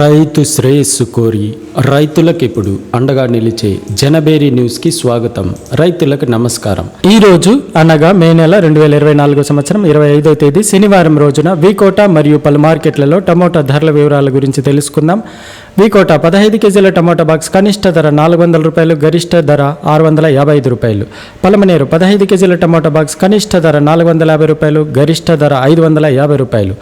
రైతు శ్రేయస్సు కోరి రైతులకు ఇప్పుడు అండగా నిలిచే జనబేరి న్యూస్కి స్వాగతం. రైతులకు నమస్కారం. ఈ రోజు అనగా మే నెల రెండు వేల ఇరవై నాలుగో సంవత్సరం ఇరవై ఐదో తేదీ శనివారం రోజున వికోట మరియు పలు మార్కెట్లలో టమోటా ధరల వివరాల గురించి తెలుసుకుందాం. వికోట పదహైదు కేజీల టమాటా బాక్స్ కనిష్ట ధర నాలుగు వందల రూపాయలు గరిష్ట ధర ఆరు వందల యాభై ఐదు రూపాయలు. పలమనేరు పదహైదు కేజీల టమాటా బాక్స్ కనిష్ట ధర నాలుగు వందల యాభై రూపాయలు గరిష్ట ధర ఐదు వందల యాభై రూపాయలు.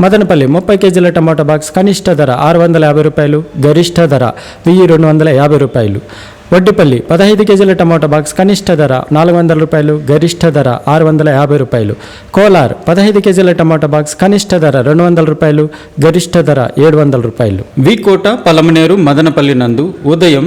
మదనపల్లి ముప్పై కేజీల టమాటా బాక్స్ కనిష్ట ధర ఆరు వందల యాభై రూపాయలు గరిష్ట ధర వెయ్యి రెండు వందల యాభై రూపాయలు. వడ్డిపల్లి పదహైదు కేజీల టమాటా బాక్స్ కనిష్ట ధర నాలుగు వందల రూపాయలు గరిష్ట ధర ఆరు వందల యాభై రూపాయలు. కోలార్ పదహైదు కేజీల టమాటా బాక్స్ కనిష్ట ధర రెండు వందల రూపాయలు గరిష్ట ధర ఏడు వందల రూపాయలు. వికోట పలమనేరు మదనపల్లి నందు ఉదయం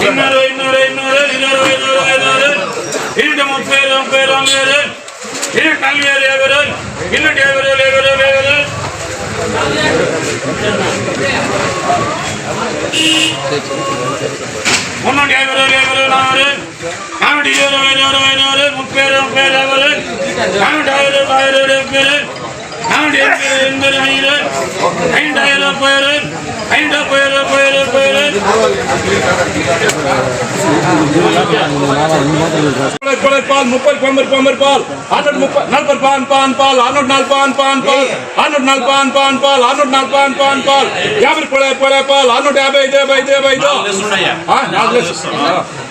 ఇన్నారు ఇన్నారు ఇన్నారు ఇన్నారు ఇన్నారు ఐదారు ఇరవై ముప్పై ముప్పై రెండు వేలు ఇరవై నాలుగు వేలు యాభై రోజులు ఇన్నూటి యాభై రోజులు యాభై రోజులు యాభై రోజులు முன்னூற்றி ஐம்பது ஐம்பது நானூறு நானூற்றி இருபது ஐநூறு ஐநூறு முப்பது முப்பது ஐம்பது போயிடலாம் போயிடலாம் ஐநா போயிடலாம் போயிடலாம் போயிடலாம் கொலைப்பால் முப்பது கொம்பர் கொம்பர் பால் ஆனூர் முப்பது நாற்பது பான் பான் பால். ஆனூர் நாலு பான் பான் பால். ஆனூர் நாலு பான் பான் பால். ஆனூர் நாலு பான் பான் பால். யாபர் கொலை கொலை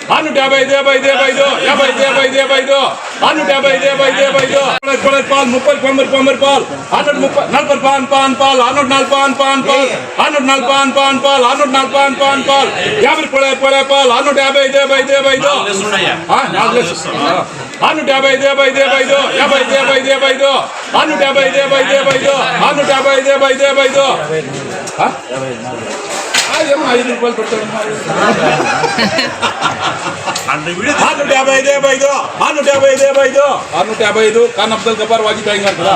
ఆనూరు యాభై ఐదు యాభై ఐదు యాభై ఐదు యాభై ఐదు యాభై ఐదు యాభై ఐదు ఆనూరు యాభై ఐదు యాభై ఐదు యాభై ఐదు కొలై కొలై ముప్పై కొమ్మరి కొమ్మరి పాల్ ఆనూరు ముప్పై నలభై పాన్ పాన్ పాల్ ఆనూరు నలభై పాన్ పాన్ పాల్ ఆనూరు నలభై పాన్ పాన్ పాల్ ఆనూరు నలభై పాన్ పాన్ పాల్ యాభై కొలై కొలై పాల్ ఆనూరు యాభై ఐదు యాభై ఐదు యాభై ఐదు ఆ, నాలుగు ఆనూట యాభై ఐదు యాభై ఐదు యాభై ఐదు యాభై ఐదు యాభై ఐదు యాభై ఐదు యాభై ఐదు యాభై ఐదు యాభై ఐదు యాభై ఐదు యాభై ఐదు యాభై ఐదు ఆ? ఆ, ఏమో ఐదు రూపాయలు పెట్టాడమ్మా. ఆనూట యాభై ఐదు యాభై ఐదు ఆనూట యాభై ఐదు యాభై ఐదు ఆనూట యాభై ఐదు ఖాన్ అబ్దుల్ గబార్ వాజీ టైం కదా